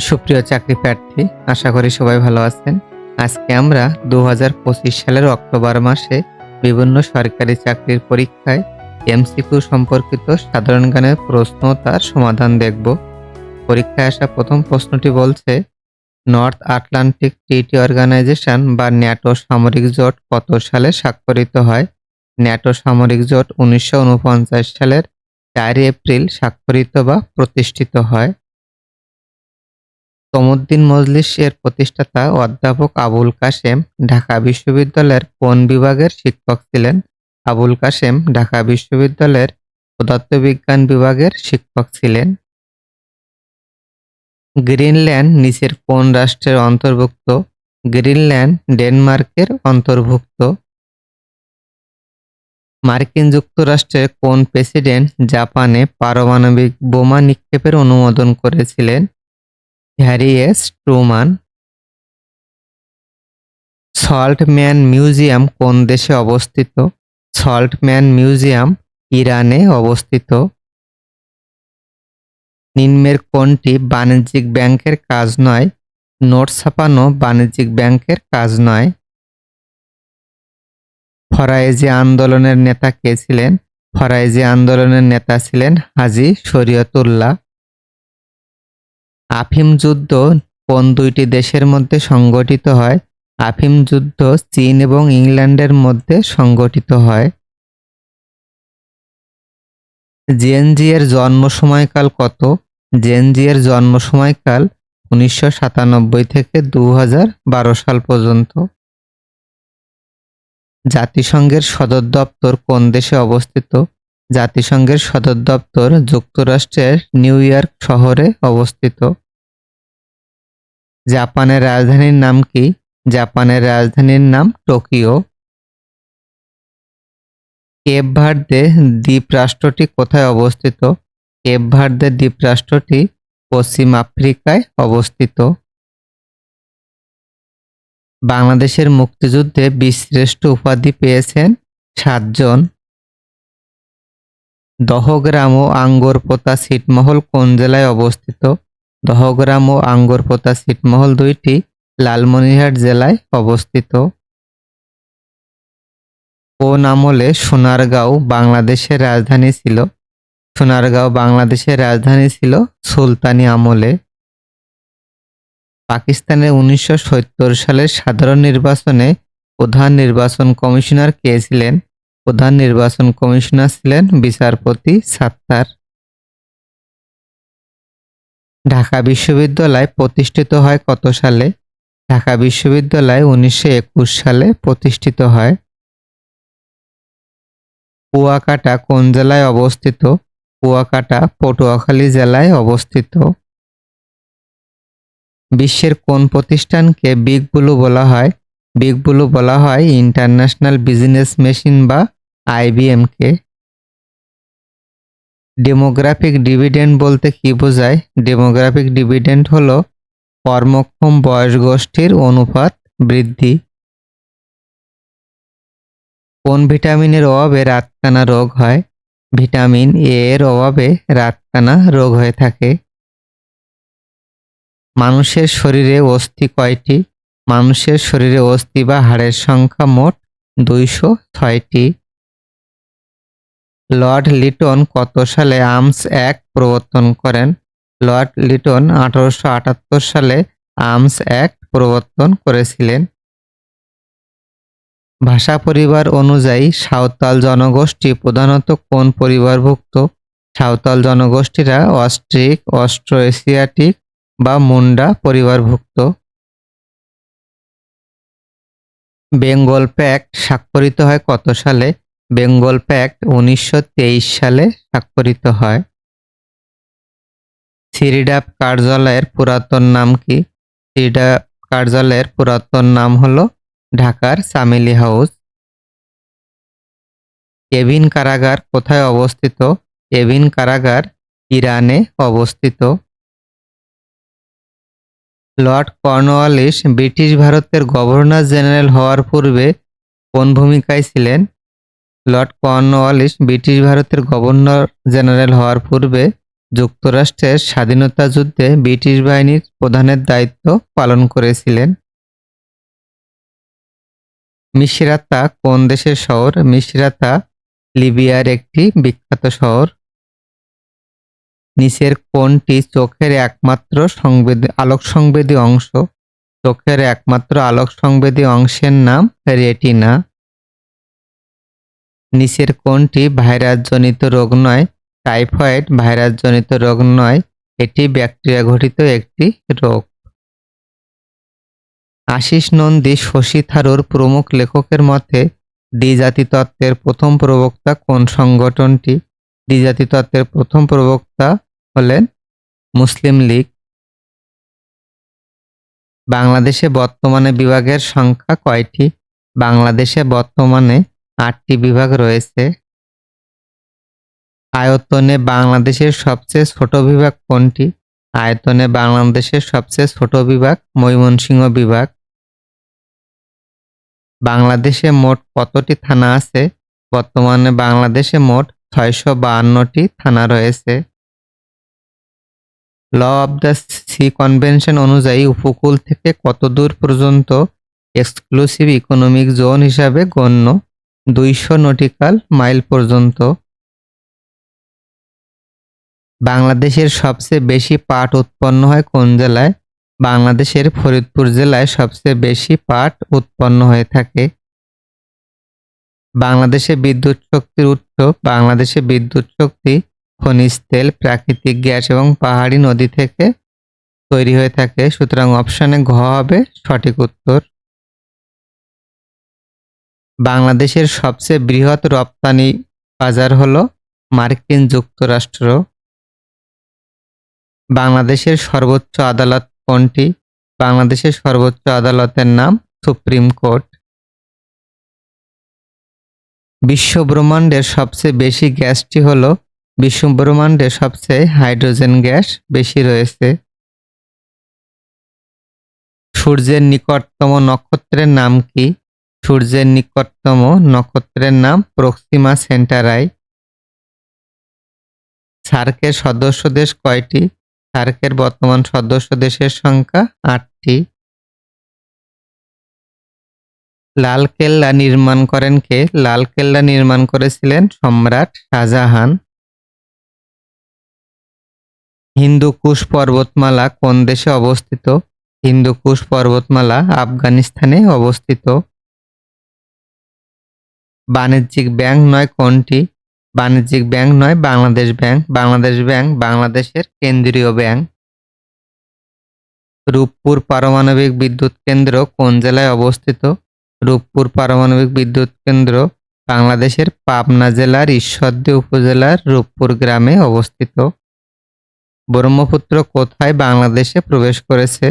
সুপ্রিয় চাকরি প্রার্থী, আশা করি সবাই ভালো আছেন। আজকে আমরা দু হাজার পঁচিশ সালের অক্টোবর মাসে বিভিন্ন সরকারি চাকরির পরীক্ষায় এমসিকিউ সম্পর্কিত সাধারণ জ্ঞানের প্রশ্ন তার সমাধান দেখব। পরীক্ষায় আসা প্রথম প্রশ্নটি বলছে, নর্থ আটলান্টিক ট্রিটি অর্গানাইজেশন বা ন্যাটো সামরিক জোট কত সালে স্বাক্ষরিত হয়? ন্যাটো সামরিক জোট উনিশশো ঊনপঞ্চাশ সালের চারই এপ্রিল স্বাক্ষরিত বা প্রতিষ্ঠিত হয়। তমুদ্দিন মজলিস এর প্রতিষ্ঠাতা অধ্যাপক আবুল কাশেম ঢাকা বিশ্ববিদ্যালয়ের কোন বিভাগের শিক্ষক ছিলেন? আবুল কাশেম ঢাকা বিশ্ববিদ্যালয়ের পদার্থবিজ্ঞান বিভাগের শিক্ষক ছিলেন। গ্রিনল্যান্ড নিচের কোন রাষ্ট্রের অন্তর্ভুক্ত? গ্রিনল্যান্ড ডেনমার্কের অন্তর্ভুক্ত। মার্কিন যুক্তরাষ্ট্রের কোন প্রেসিডেন্ট জাপানে পারমাণবিক বোমা নিক্ষেপের অনুমোদন করেছিলেন? Harry S Truman. Saltman museum কোন দেশে অবস্থিত? সল্টম্যান মিউজিয়াম ইরানে অবস্থিত। নিম্নের কোনটি বাণিজ্যিক ব্যাংকের কাজ নয়? নোট ছাপানো বাণিজ্যিক ব্যাংকের কাজ নয়। ফরায়েজি আন্দোলনের নেতা কে ছিলেন? ফরায়েজি আন্দোলনের নেতা ছিলেন হাজি শরীয়তুল্লাহ। আফিম যুদ্ধ কোন দুইটি দেশের মধ্যে সংগঠিত হয়? আফিম যুদ্ধ চীন এবং ইংল্যান্ডের মধ্যে সংগঠিত হয়। জেএনজি এর জন্ম সময়কাল কত? জেএনজি এর জন্ম সময়কাল উনিশশো সাতানব্বই থেকে দু হাজার বারো সাল পর্যন্ত। জাতিসংঘের সদর দপ্তর কোন দেশে অবস্থিত? জাতিসংঘের সদর দপ্তর যুক্তরাষ্ট্রের নিউ ইয়র্ক শহরে অবস্থিত। জাপানের রাজধানীর নাম কি? জাপানের রাজধানীর নাম টোকিও। কেপ ভার্দে দ্বীপ রাষ্ট্রটি কোথায় অবস্থিত? কেপ ভার্দে দ্বীপ রাষ্ট্রটি পশ্চিম আফ্রিকায় অবস্থিত। বাংলাদেশের মুক্তিযুদ্ধে বীরশ্রেষ্ঠ উপাধি পেয়েছেন সাতজন। দহগ্রাম ও আঙ্গরপোতা ছিটমহল কোন জেলায় অবস্থিত? দহগ্রাম ও আঙ্গরপোতা ছিটমহল দুইটি লালমনিরহাট জেলায় অবস্থিত। কোন আমলে সোনারগাঁও, বাংলাদেশের রাজধানী ছিল। সোনারগাঁও, বাংলাদেশের রাজধানী ছিল সুলতানি আমলে। পাকিস্তানের উনিশশো সত্তর সালের সাধারণ নির্বাচনে প্রধান নির্বাচন কমিশনার কে ছিলেন? প্রধান নির্বাচন কমিশনার ছিলেন বিচারপতি সাত্তার। ঢাকা বিশ্ববিদ্যালয় প্রতিষ্ঠিত হয় কত সালে? ঢাকা বিশ্ববিদ্যালয় উনিশশো একুশ সালে প্রতিষ্ঠিত হয়। কুয়াকাটা কোন জেলায় অবস্থিত? কুয়াকাটা পটুয়াখালী জেলায় অবস্থিত। বিশ্বের কোন প্রতিষ্ঠানকে বিগ ব্লু বলা হয়? বিগ ব্লু বলা হয় ইন্টারন্যাশনাল বিজনেস মেশিন বা আইবিএমকে ডেমোগ্রাফিক ডিভিডেন্ড বলতে কি বোঝায়? ডেমোগ্রাফিক ডিভিডেন্ড হলো কর্মক্ষম বয়স গোষ্ঠীর অনুপাত বৃদ্ধি। কোন ভিটামিনের অভাবে রাতকানা রোগ হয়? ভিটামিন এ এর অভাবে রাতকানা রোগ হয়ে থাকে। মানুষের শরীরে অস্থি কয়টি? মানুষের শরীরে অস্থি বা হাড়ের সংখ্যা মোট দুইশো ছয়টি। লর্ড লিটন কত সালে আর্মস অ্যাক্ট প্রবর্তন করেন? লর্ড লিটন আঠারোশো আটাত্তর সালে আর্মস অ্যাক্ট প্রবর্তন করেছিলেন। ভাষা পরিবার অনুযায়ী সাঁওতাল জনগোষ্ঠী প্রধানত কোন পরিবারভুক্ত? সাঁওতাল জনগোষ্ঠীরা অস্ট্রিক অস্ট্রো এশিয়াটিক বা মুন্ডা পরিবারভুক্ত। বেঙ্গল প্যাক্ট স্বাক্ষরিত হয় কত সালে? বেঙ্গল প্যাক্ট উনিশশো তেইশ সালে স্বাক্ষরিত হয়। সিরিডাপ কার্যালয়ের পুরাতন নাম কি? সিরিডাপ কার্যালয়ের পুরাতন নাম হলো ঢাকার সামিলি হাউস। কেভিন কারাগার কোথায় অবস্থিত? কেভিন কারাগার ইরানে অবস্থিত। লর্ড কর্নওয়ালিস ব্রিটিশ ভারতের গভর্নর জেনারেল হওয়ার পূর্বে কোন ভূমিকায় ছিলেন? লর্ড কর্নওয়ালিস ব্রিটিশ ভারতের গভর্নর জেনারেল হওয়ার পূর্বে যুক্তরাষ্ট্রের স্বাধীনতা যুদ্ধে ব্রিটিশ বাহিনীর প্রধানের দায়িত্ব পালন করেছিলেন। মিশরাতা কোন দেশের শহর? মিশরাতা লিবিয়ার একটি বিখ্যাত শহর। নিচের কোনটি চোখের একমাত্র সংবেদী আলোক সংবেদী অংশ। চোখের একমাত্র আলোক সংবেদী অংশের নাম রেটিনা। নিচের কোনটি ভাইরাসজনিত রোগ নয়, টাইফয়েড ভাইরাসজনিত রোগ নয়, এটি ব্যাকটেরিয়া ঘটিত একটি রোগ। আশিস নন্দী শশী থারুর প্রমুখ লেখকের মতে দ্বিজাতি তত্ত্বের প্রথম প্রবক্তা কোন সংগঠনটি? দ্বিজাতি তত্ত্বের প্রথম প্রবক্তা হলেন মুসলিম লীগ। বাংলাদেশে বর্তমানে বিভাগের সংখ্যা কয়টি? বাংলাদেশে বর্তমানে আটটি বিভাগ রয়েছে। আয়তনে বাংলাদেশের সবচেয়ে ছোট বিভাগ কোনটি? আয়তনে বাংলাদেশের সবচেয়ে ছোট বিভাগ ময়মনসিংহ বিভাগ। বাংলাদেশে মোট কতটি থানা আছে? বর্তমানে বাংলাদেশে মোট ছয়শো বাহান্নটি থানা রয়েছে। Law of the sea convention অনুযায়ী উপকূল থেকে কত দূর পর্যন্ত এক্সক্লুসিভ ইকোনমিক জোন হিসাবে গণ্য? দুইশো নটিক্যাল মাইল পর্যন্ত। বাংলাদেশের সবচেয়ে বেশি পাট উৎপন্ন হয় কোন জেলায়? বাংলাদেশের ফরিদপুর জেলায় সবচেয়ে বেশি পাট উৎপন্ন হয়ে থাকে। বাংলাদেশে বিদ্যুৎ শক্তির উৎস, বাংলাদেশে বিদ্যুৎ শক্তি, খনিজ তেল, প্রাকৃতিক গ্যাস এবং পাহাড়ি নদী থেকে তৈরি হয়ে থাকে। সুতরাং অপশানে ঘ হবে সঠিক উত্তর। বাংলাদেশের সবচেয়ে বৃহৎ রপ্তানি বাজার হল মার্কিন যুক্তরাষ্ট্র। বাংলাদেশের সর্বোচ্চ আদালত কোনটি? বাংলাদেশের সর্বোচ্চ আদালতের নাম সুপ্রিম কোর্ট। বিশ্বব্রহ্মাণ্ডের সবচেয়ে বেশি গ্যাসটি হল বিশ্বব্রহ্মাণ্ডে সবচেয়ে হাইড্রোজেন গ্যাস বেশি রয়েছে। সূর্যের নিকটতম নক্ষত্রের নাম কি? সূর্যের নিকটতম নক্ষত্রের নাম প্রক্সিমা সেন্টারাই। সার্কের সদস্য দেশ কয়টি? সার্কের বর্তমান সদস্য দেশের সংখ্যা আটটি। লালকেল্লা নির্মাণ করেন কে? লালকেল্লা নির্মাণ করেছিলেন সম্রাট শাহজাহান। হিন্দুকুশ পর্বতমালা কোন দেশে অবস্থিত? হিন্দুকুশ পর্বতমালা আফগানিস্তানে অবস্থিত। বাণিজ্যিক ব্যাংক নয় কোনটি? বাণিজ্যিক ব্যাংক নয় বাংলাদেশ ব্যাংক বাংলাদেশ ব্যাংক, বাংলাদেশের কেন্দ্রীয় ব্যাংক। রূপপুর পারমাণবিক বিদ্যুৎ কেন্দ্র কোন জেলায় অবস্থিত? রূপপুর পারমাণবিক বিদ্যুৎ কেন্দ্র বাংলাদেশের পাবনা জেলার ঈশ্বরদী উপজেলার রূপপুর গ্রামে অবস্থিত। ব্রহ্মপুত্র কোথায় বাংলাদেশে প্রবেশ করেছে?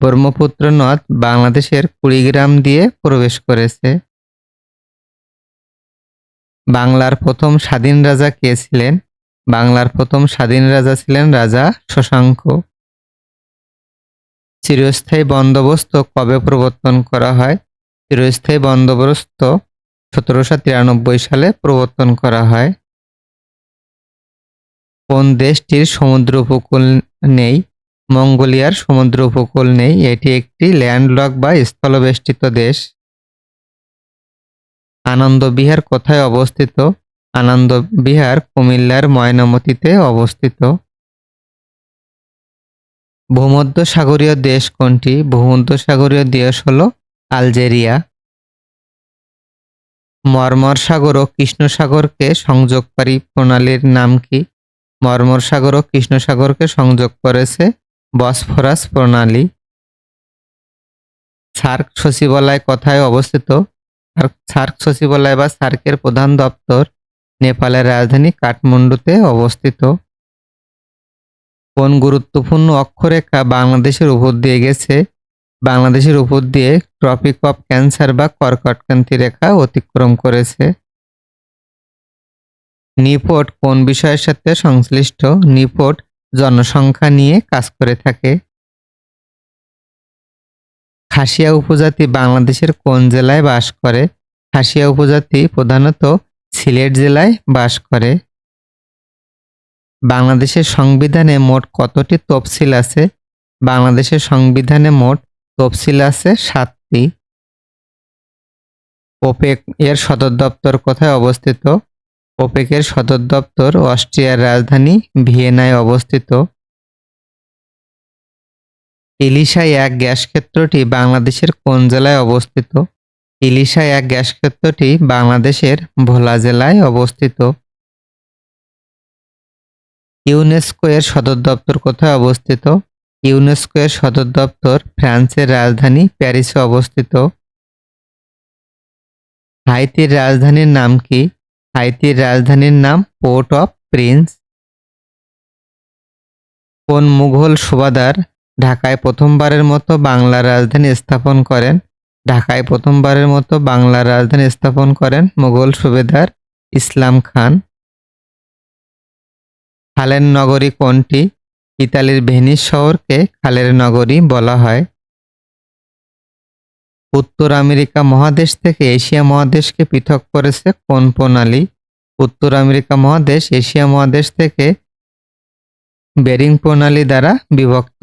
ব্রহ্মপুত্র নদ বাংলাদেশের কুড়িগ্রাম দিয়ে প্রবেশ করেছে। বাংলার প্রথম স্বাধীন রাজা কে ছিলেন? বাংলার প্রথম স্বাধীন রাজা ছিলেন রাজা শশাঙ্ক। চিরস্থায়ী বন্দোবস্ত কবে প্রবর্তন করা হয়? চিরস্থায়ী বন্দোবস্ত সতেরোশো তিরানব্বই সালে প্রবর্তন করা হয়। কোন দেশটির সমুদ্র উপকূল নেই? মঙ্গোলিয়ার সমুদ্র উপকূল নেই। এটি একটি ল্যান্ডলক বা স্থলবেষ্টিত দেশ। আনন্দ বিহার কোথায় অবস্থিত? আনন্দ বিহার কুমিল্লার ময়নামতিতে অবস্থিত। ভূমধ্য সাগরীয় দেশ কোনটি? ভূমধ্য সাগরীয় দেশ হল আলজেরিয়া। মর্মর সাগর ও কৃষ্ণ সাগরকে সংযোগকারী প্রণালীর নাম কি? মর্মর সাগর ও কৃষ্ণ সাগরকে সংযোগ করেছে বসফরাস প্রণালী। সার্ক সচিবালয় কোথায় অবস্থিত? সার্ক সচিবালয় বা সার্কের প্রধান দপ্তর নেপালের রাজধানী কাঠমান্ডুতে অবস্থিত। কোন গুরুত্বপূর্ণ অক্ষরেখা বাংলাদেশের উপর দিয়ে গেছে? বাংলাদেশের উপর দিয়ে ট্রপিক অফ ক্যান্সার বা কর্কটক্রান্তি রেখা অতিক্রম করেছে। নিপোর্ট কোন বিষয়ের সাথে সংশ্লিষ্ট? নিপোর্ট জনসংখ্যা নিয়ে কাজ করে থাকে। খাসিয়া উপজাতি বাংলাদেশের কোন জেলায় বাস করে? খাসিয়া উপজাতি প্রধানত সিলেট জেলায় বাস করে। বাংলাদেশের সংবিধানে মোট কতটি তফসিল আছে? বাংলাদেশের সংবিধানে মোট তফসিল আছে সাতটি। ওপেক এর সদর দপ্তর কোথায় অবস্থিত? ওপেকের সদর দপ্তর অস্ট্রিয়ার রাজধানী ভিয়েনায় অবস্থিত। ইলিশা এক গ্যাস ক্ষেত্রটি বাংলাদেশের কোন জেলায় অবস্থিত? ইলিশা এক গ্যাস ক্ষেত্রটি বাংলাদেশের ভোলা জেলায় অবস্থিত। ইউনেস্কো এর সদর দপ্তর কোথায় অবস্থিত? ইউনেস্কো এর সদর দপ্তর ফ্রান্সের রাজধানী প্যারিসে অবস্থিত। হাইতির রাজধানীর নাম কি? হাইতির রাজধানীর নাম পোর্ট অফ প্রিন্স। কোন মুঘল সুবাদার ঢাকায় প্রথমবারের মতো বাংলা রাজধানী স্থাপন করেন। ঢাকায় প্রথমবারের মতো বাংলা রাজধানী স্থাপন করেন মুঘল সুবেদার ইসলাম খান। খালের নগরী কোনটি? ইতালির ভেনিস শহরকে খালের নগরী বলা হয়। উত্তর আমেরিকা মহাদেশ থেকে এশিয়া মহাদেশকে পৃথক করেছে কোন প্রণালী? উত্তর আমেরিকা মহাদেশ এশিয়া মহাদেশ থেকে বেরিং প্রণালী দ্বারা বিভক্ত।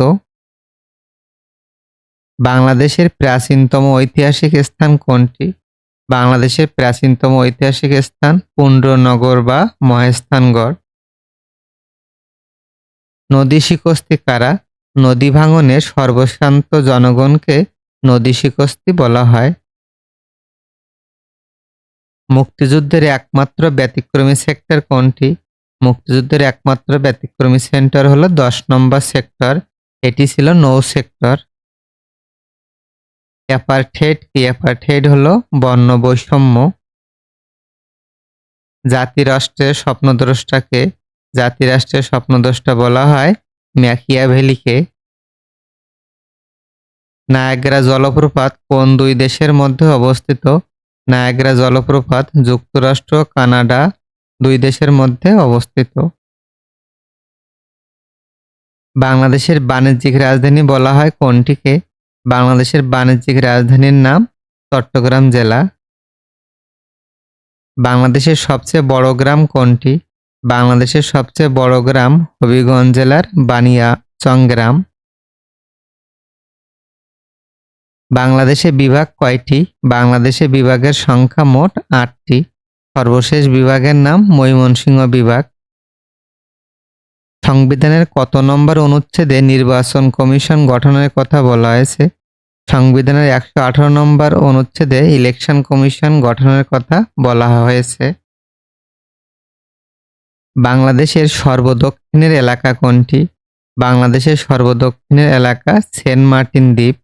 বাংলাদেশের প্রাচীনতম ঐতিহাসিক স্থান কোনটি? বাংলাদেশের প্রাচীনতম ঐতিহাসিক স্থান পুণ্ড্রনগর বা মহেস্থানগড় নদী শিকস্তি কারা? নদী ভাঙনে সর্বশান্ত জনগণকে নদী শিকস্তি বলা হয়। মুক্তিযুদ্ধের একমাত্র ব্যতিক্রমী সেক্টর কোনটি? মুক্তিযুদ্ধের একমাত্র ব্যতিক্রমী সেন্টার হলো দশ নম্বর সেক্টর। এটি ছিল নৌ সেক্টর। অ্যাপারথেড, কি অ্যাপারথেড হলো? বর্ণ বৈষম্য। জাতিরাষ্ট্রের স্বপ্নদ্রষ্টাকে জাতিরাষ্ট্রের স্বপ্নদ্রষ্টা বলা হয় ম্যাকিয়াভেলিকে। নায়াগ্রা জলপ্রপাত কোন দুই দেশের মধ্যে অবস্থিত? নায়াগ্রা জলপ্রপাত যুক্তরাষ্ট্র, কানাডা দুই দেশের মধ্যে অবস্থিত। বাংলাদেশের বাণিজ্যিক রাজধানী বলা হয় কোনটিকে? বাংলাদেশের বাণিজ্যিক রাজধানীর নাম চট্টগ্রাম জেলা। বাংলাদেশের সবচেয়ে বড় গ্রাম কোনটি? বাংলাদেশের সবচেয়ে বড় গ্রাম হবিগঞ্জ জেলার বানিয়া চংগ্রাম বাংলাদেশে বিভাগ কয়টি? বাংলাদেশে বিভাগের সংখ্যা মোট আটটি। সর্বশেষ বিভাগের নাম ময়মনসিংহ বিভাগ। সংবিধানের কত নম্বর অনুচ্ছেদে নির্বাচন কমিশন গঠনের কথা বলা হয়েছে? সংবিধানের একশো আঠারো নম্বর অনুচ্ছেদে ইলেকশন কমিশন গঠনের কথা বলা হয়েছে। বাংলাদেশের সর্বদক্ষিণের এলাকা কোনটি? বাংলাদেশের সর্বদক্ষিণের এলাকা সেন্ট মার্টিন দ্বীপ।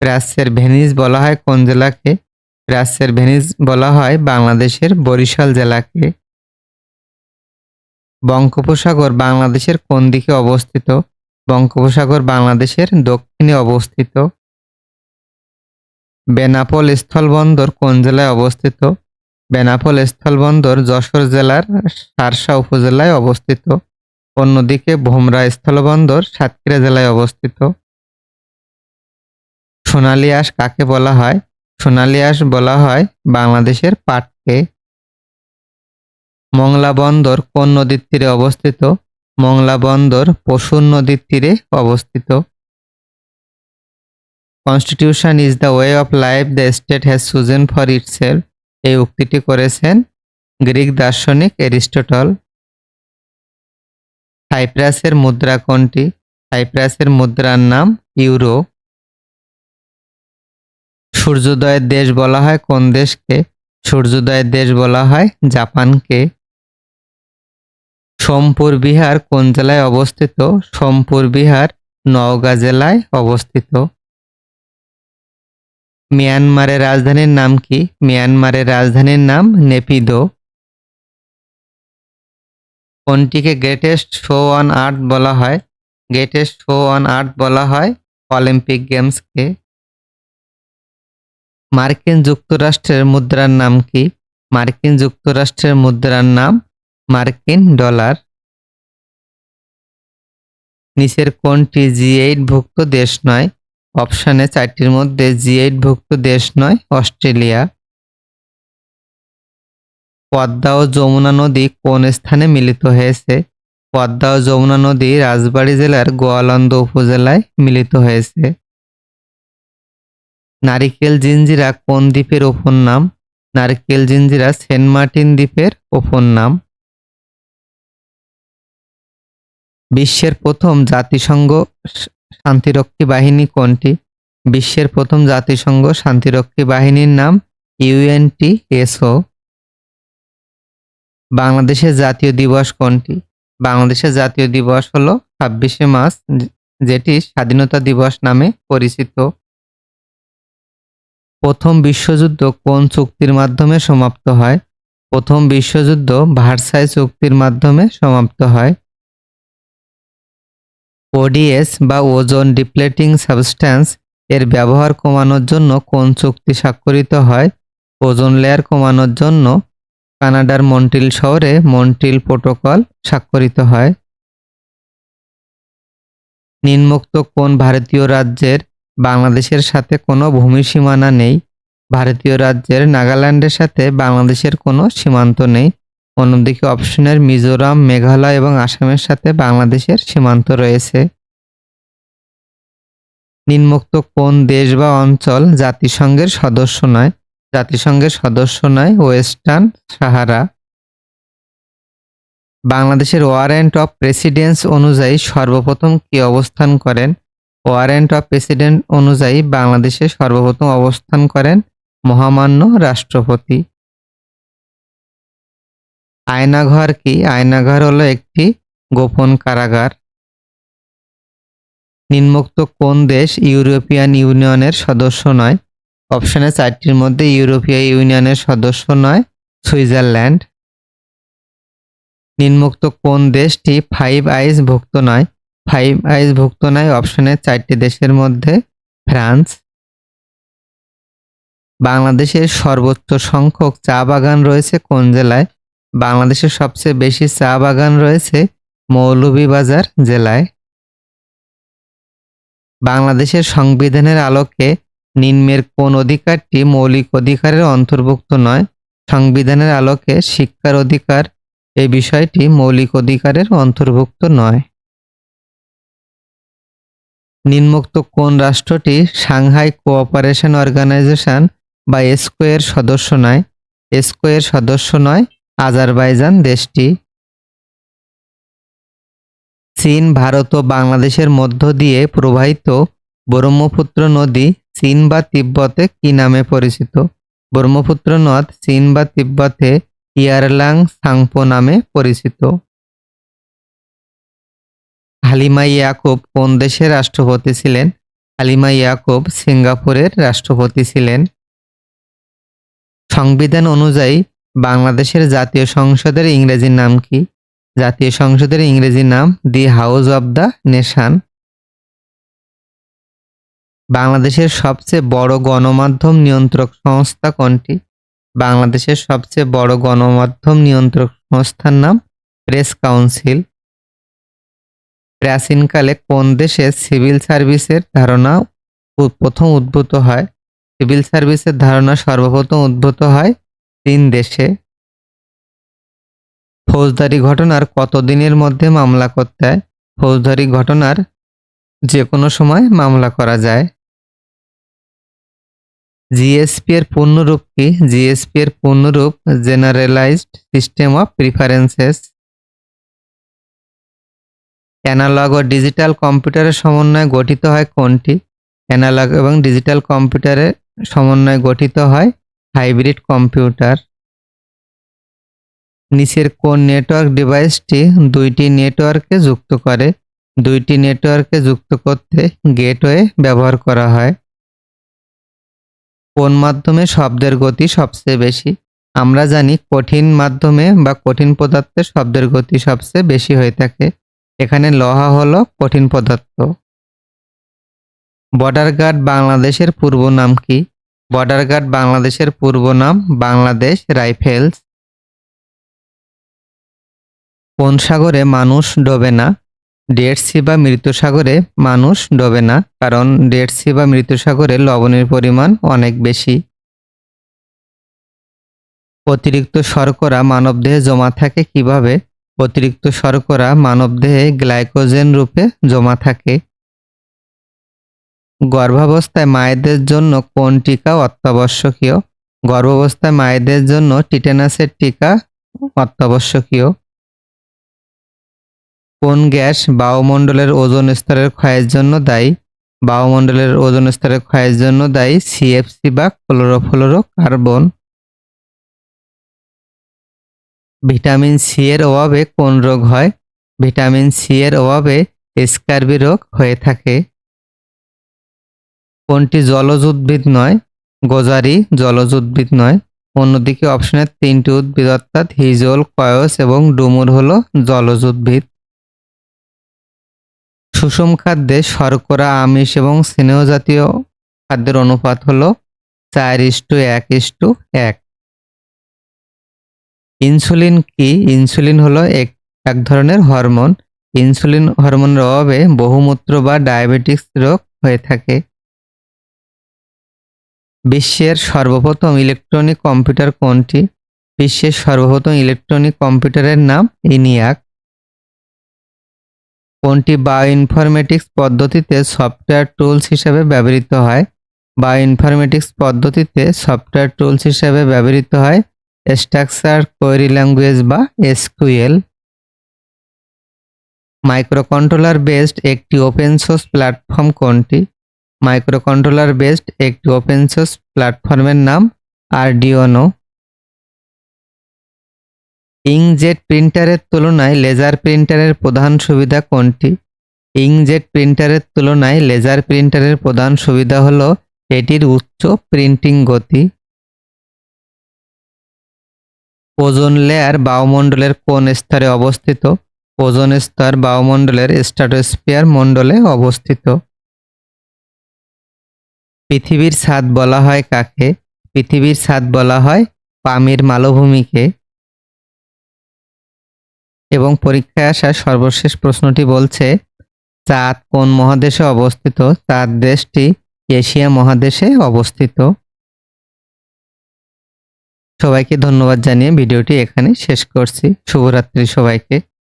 প্রাচ্যের ভেনিস বলা হয় কোন জেলাকে? প্রাচ্যের ভেনিস বলা হয় বাংলাদেশের বরিশাল জেলাকে। বঙ্গোপসাগর বাংলাদেশের কোন দিকে অবস্থিত? বঙ্গোপসাগর বাংলাদেশের দক্ষিণে অবস্থিত। বেনাপোল স্থলবন্দর কোন জেলায় অবস্থিত? বেনাপোল স্থলবন্দর যশোর জেলার সারসা উপজেলায় অবস্থিত। অন্যদিকে ভোমরা স্থলবন্দর সাতক্ষীরা জেলায় অবস্থিত। সোনালী আঁশ কাকে বলা হয়? সোনালী আঁশ বলা হয় বাংলাদেশের পাটকে। মংলা বন্দর কোন নদীর তীরে অবস্থিত? মংলা বন্দর পশুর নদীর তীরে অবস্থিত। Constitution is the way of life the state has chosen for itself এই উক্তিটি করেছেন গ্রিক দার্শনিক এরিস্টটল। সাইপ্রাসের মুদ্রা কোনটি? সাইপ্রাসের মুদ্রার নাম ইউরো। সূর্যোদয়ের দেশ বলা হয় কোন দেশকে? সূর্যোদয়ের দেশ বলা হয় জাপানকে। সোমপুর বিহার কোন জেলায় অবস্থিত? সোমপুর বিহার, নওগাঁ জেলায় অবস্থিত। মিয়ানমারের রাজধানীর নাম কি? মিয়ানমারের রাজধানীর নাম নেপিদো। কোনটিকে গ্রেটেস্ট শো অন আর্থ বলা হয়? গ্রেটেস্ট শো অন আর্থ বলা হয় অলিম্পিক গেমসকে। মার্কিন যুক্তরাষ্ট্রের মুদ্রার নাম কি? মার্কিন যুক্তরাষ্ট্রের মুদ্রার নাম মার্কিন ডলার নিচের কোনটি জি ভুক্ত দেশ নয়, অপশানে চারটির মধ্যে জি এইট ভুক্ত দেশ নয়, অস্ট্রেলিয়া। পদ্মা ও যমুনা নদী কোন স্থানে মিলিত হয়েছে? পদ্মা ও যমুনা নদী রাজবাড়ী জেলার গোয়ালন্দ উপজেলায় মিলিত হয়েছে। নারিকেল জিঞ্জিরা কোন দ্বীপের ওপর নাম? নারকেল জিঞ্জিরা সেন্ট মার্টিন দ্বীপের ওপর নাম। বিশ্বের প্রথম জাতিসংঘ শান্তিরক্ষী বাহিনী কোনটি? বিশ্বের প্রথম জাতিসংঘ শান্তিরক্ষী বাহিনীর নাম ইউএনটিএসও বাংলাদেশের জাতীয় দিবস কোনটি? বাংলাদেশের জাতীয় দিবস হলো ছাব্বিশে মার্চ যেটি স্বাধীনতা দিবস নামে পরিচিত। প্রথম বিশ্বযুদ্ধ কোন চুক্তির মাধ্যমে সমাপ্ত হয়? প্রথম বিশ্বযুদ্ধ ভার্সাই চুক্তির মাধ্যমে সমাপ্ত হয়। ওডিএস বা ওজন ডিপ্লেটিং সাবস্ট্যান্স এর ব্যবহার কমানোর জন্য কোন চুক্তি স্বাক্ষরিত হয়? ওজন লেয়ার কমানোর জন্য কানাডার মন্ট্রিল শহরে মন্ট্রিল প্রোটোকল স্বাক্ষরিত হয়। নিম্নোক্ত কোন ভারতীয় রাজ্যের বাংলাদেশের সাথে কোনো ভূমি সীমানা নেই? ভারতীয় রাজ্যের নাগাল্যান্ডের সাথে বাংলাদেশের কোনো সীমান্ত নেই। অন্যদিকে অপশনের মিজোরাম, মেঘালয় এবং আসামের সাথে বাংলাদেশের সীমান্ত রয়েছে। নিম্নোক্ত কোন দেশ বা অঞ্চল জাতিসংঘের সদস্য নয়? জাতিসংঘের সদস্য নয়, ওয়েস্টার্ন সাহারা। বাংলাদেশের ওয়ারেন্ট অফ প্রেসিডেন্স অনুযায়ী সর্বপ্রথম কি অবস্থান করেন? ওয়ারেন্ট অফ প্রেসিডেন্ট অনুযায়ী বাংলাদেশে সর্বপ্রথম অবস্থান করেন মহামান্য রাষ্ট্রপতি। আয়নাঘর কি? আয়নাঘর হলো একটি গোপন কারাগার। নিম্নোক্ত কোন দেশ ইউরোপিয়ান ইউনিয়নের সদস্য নয়? অপশনে চারটির মধ্যে ইউরোপীয় ইউনিয়নের সদস্য নয়, সুইজারল্যান্ড। নিম্নোক্ত কোন দেশটি ফাইভ আইস ভুক্ত নয়? ফাইভ আইস ভুক্ত নয়, অপশনে চারটি দেশের মধ্যে ফ্রান্স। বাংলাদেশের সর্বোচ্চ সংখ্যক চা বাগান রয়েছে কোন জেলায়? বাংলাদেশের সবচেয়ে বেশি চা বাগান রয়েছে মৌলভীবাজার জেলায়। বাংলাদেশের সংবিধানের আলোকে নিম্নের কোন অধিকারটি মৌলিক অধিকারের অন্তর্ভুক্ত নয়, সংবিধানের আলোকে শিক্ষার অধিকার এই বিষয়টি মৌলিক অধিকারের অন্তর্ভুক্ত নয়। নিম্নোক্ত কোন রাষ্ট্রটি সাংহাই কোঅপারেশন অর্গানাইজেশন বা এসকো এর সদস্য নয় এসকো এর সদস্য নয় আজারবাইজান দেশটি। চীন, ভারত ও বাংলাদেশের মধ্য দিয়ে প্রবাহিত ব্রহ্মপুত্র নদী চীন বা তিব্বতে কি নামে পরিচিত? ব্রহ্মপুত্র নদ চীন বা তিব্বতে ইয়ারলাং সাংপো নামে পরিচিত। হালিমা ইয়াকুব কোন দেশের রাষ্ট্রপতি ছিলেন? হালিমা ইয়াকুব সিঙ্গাপুরের রাষ্ট্রপতি ছিলেন। সংবিধান অনুযায়ী বাংলাদেশের জাতীয় সংসদের ইংরেজি নাম কি? জাতীয় সংসদের ইংরেজি নাম the house of the nation. বাংলাদেশের সবচেয়ে বড় গণমাধ্যম নিয়ন্ত্রক সংস্থা কোনটি? বাংলাদেশের সবচেয়ে বড় গণমাধ্যম নিয়ন্ত্রক সংস্থার নাম প্রেস কাউন্সিল। প্রাচীনকালে কোন দেশে সিভিল সার্ভিসের ধারণা প্রথম উদ্ভূত হয়? সিভিল সার্ভিসের ধারণা সর্বপ্রথম উদ্ভূত হয় তিন দেশে ফৌজদারি ঘটনার কত দিনের মধ্যে মামলা করতে হয়? ফৌজদারি ঘটনার যে কোনো সময় মামলা করা যায়। জিএসপি এর পূর্ণরূপ কি? জিএসপি এর পূর্ণরূপ generalised system of preferences. Analogue O digital কম্পিউটারের সমন্বয়ে গঠিত হয় কোনটি? অ্যানালগ এবং ডিজিটাল কম্পিউটারের সমন্বয়ে গঠিত হয় হাইব্রিড কম্পিউটার। নিচের কোন নেটওয়ার্ক ডিভাইসটি দুইটি নেটওয়ার্কে যুক্ত করে, দুইটি নেটওয়ার্কে যুক্ত করতে গেটওয়ে ব্যবহার করা হয়। কোন মাধ্যমে শব্দের গতি সবচেয়ে বেশি? আমরা জানি কঠিন মাধ্যমে বা কঠিন পদার্থে শব্দের গতি সবচেয়ে বেশি হয়ে থাকে। এখানে লোহা হলো কঠিন পদার্থ। বর্ডার গার্ড বাংলাদেশের পূর্ব নাম কি? বর্ডার গার্ড বাংলাদেশের পূর্ব নাম বাংলাদেশ রাইফেলস। কোন সাগরে মানুষ ডোবে না। ডেড সি বা মৃত সাগরে মানুষ ডোবে না, কারণ ডেড সি বা মৃত সাগরে লবণের পরিমাণ অনেক বেশি। অতিরিক্ত শর্করা মানবদেহে জমা থাকে কীভাবে? অতিরিক্ত শর্করা মানবদেহে গ্লাইকোজেন রূপে জমা থাকে। গর্ভাবস্থায় মায়েদের জন্য কোন টিকা অত্যাবশ্যকীয়? গর্ভাবস্থায় মায়েদের জন্য টিটেনাসের টিকা অত্যাবশ্যকীয়। কোন গ্যাস বায়ুমণ্ডলের ওজন স্তরের ক্ষয়ের জন্য দায়ী? বায়ুমণ্ডলের ওজন স্তরের ক্ষয়ের জন্য দায়ী সিএফসি বা ক্লোরোফ্লোরো কার্বন ভিটামিন সি এর অভাবে কোন রোগ হয়? ভিটামিন সি এর অভাবে স্কার্বি রোগ হয়ে থাকে। কোনটি জলজ উদ্ভিদ নয়? গোজারি জলজ উদ্ভিদ নয়। অন্যদিকে অপশনের তিনটি উদ্ভিদ, অর্থাৎ হিজল, কয়স এবং ডুমুর হল জলজ উদ্ভিদ। সুষম খাদ্যে শর্করা, আমিষ এবং স্নেহ জাতীয় খাদ্যের অনুপাত হল চার ইস্টু এক ইস্টু এক। ইনসুলিন কি? ইনসুলিন হলো এক এক ধরনের হরমোন। ইনসুলিন হরমোনের অভাবে বহুমূত্র বা ডায়াবেটিস রোগ হয়ে থাকে। বিশ্বের সর্বপ্রথম ইলেকট্রনিক কম্পিউটার কোনটি? বিশ্বের সর্বপ্রথম ইলেকট্রনিক কম্পিউটারের নাম ইনিয়াক। কোনটি বায়োইনফরমেটিক্স পদ্ধতিতে সফটওয়্যার টুলস হিসেবে ব্যবহৃত হয়? বায়োইনফরমেটিক্স পদ্ধতিতে সফটওয়্যার টুলস হিসেবে ব্যবহৃত হয় স্ট্রাকচার, কোয়েরি ল্যাঙ্গুয়েজ বা এসকিউএল। মাইক্রোকন্ট্রোলার বেসড একটি ওপেন সোর্স প্ল্যাটফর্ম কোনটি? মাইক্রোকন্ট্রোলার বেসড একটি ওপেন সোর্স প্ল্যাটফর্মের নাম আরডিওনো ইংজেট প্রিন্টারের তুলনায় লেজার প্রিন্টারের প্রধান সুবিধা কোনটি? ইংজেট প্রিন্টারের তুলনায় লেজার প্রিন্টারের প্রধান সুবিধা হলো এটির উচ্চ প্রিন্টিং গতি। ওজোন লেয়ার বায়ুমণ্ডলের কোন স্তরে অবস্থিত? ওজোন স্তর বায়ুমণ্ডলের স্ট্রাটোস্ফিয়ার মণ্ডলে অবস্থিত। পৃথিবীর ছাদ বলা হয় কাকে? পৃথিবীর ছাদ বলা হয় পামির মালভূমিকে। এবং পরীক্ষায় আসা সর্বশেষ প্রশ্নটি বলছে, চাঁদ কোন মহাদেশে অবস্থিত? চাঁদ দেশটি এশিয়া মহাদেশে অবস্থিত। সবাইকে ধন্যবাদ জানিয়ে ভিডিওটি এখানে শেষ করছি। শুভরাত্রি সবাইকে।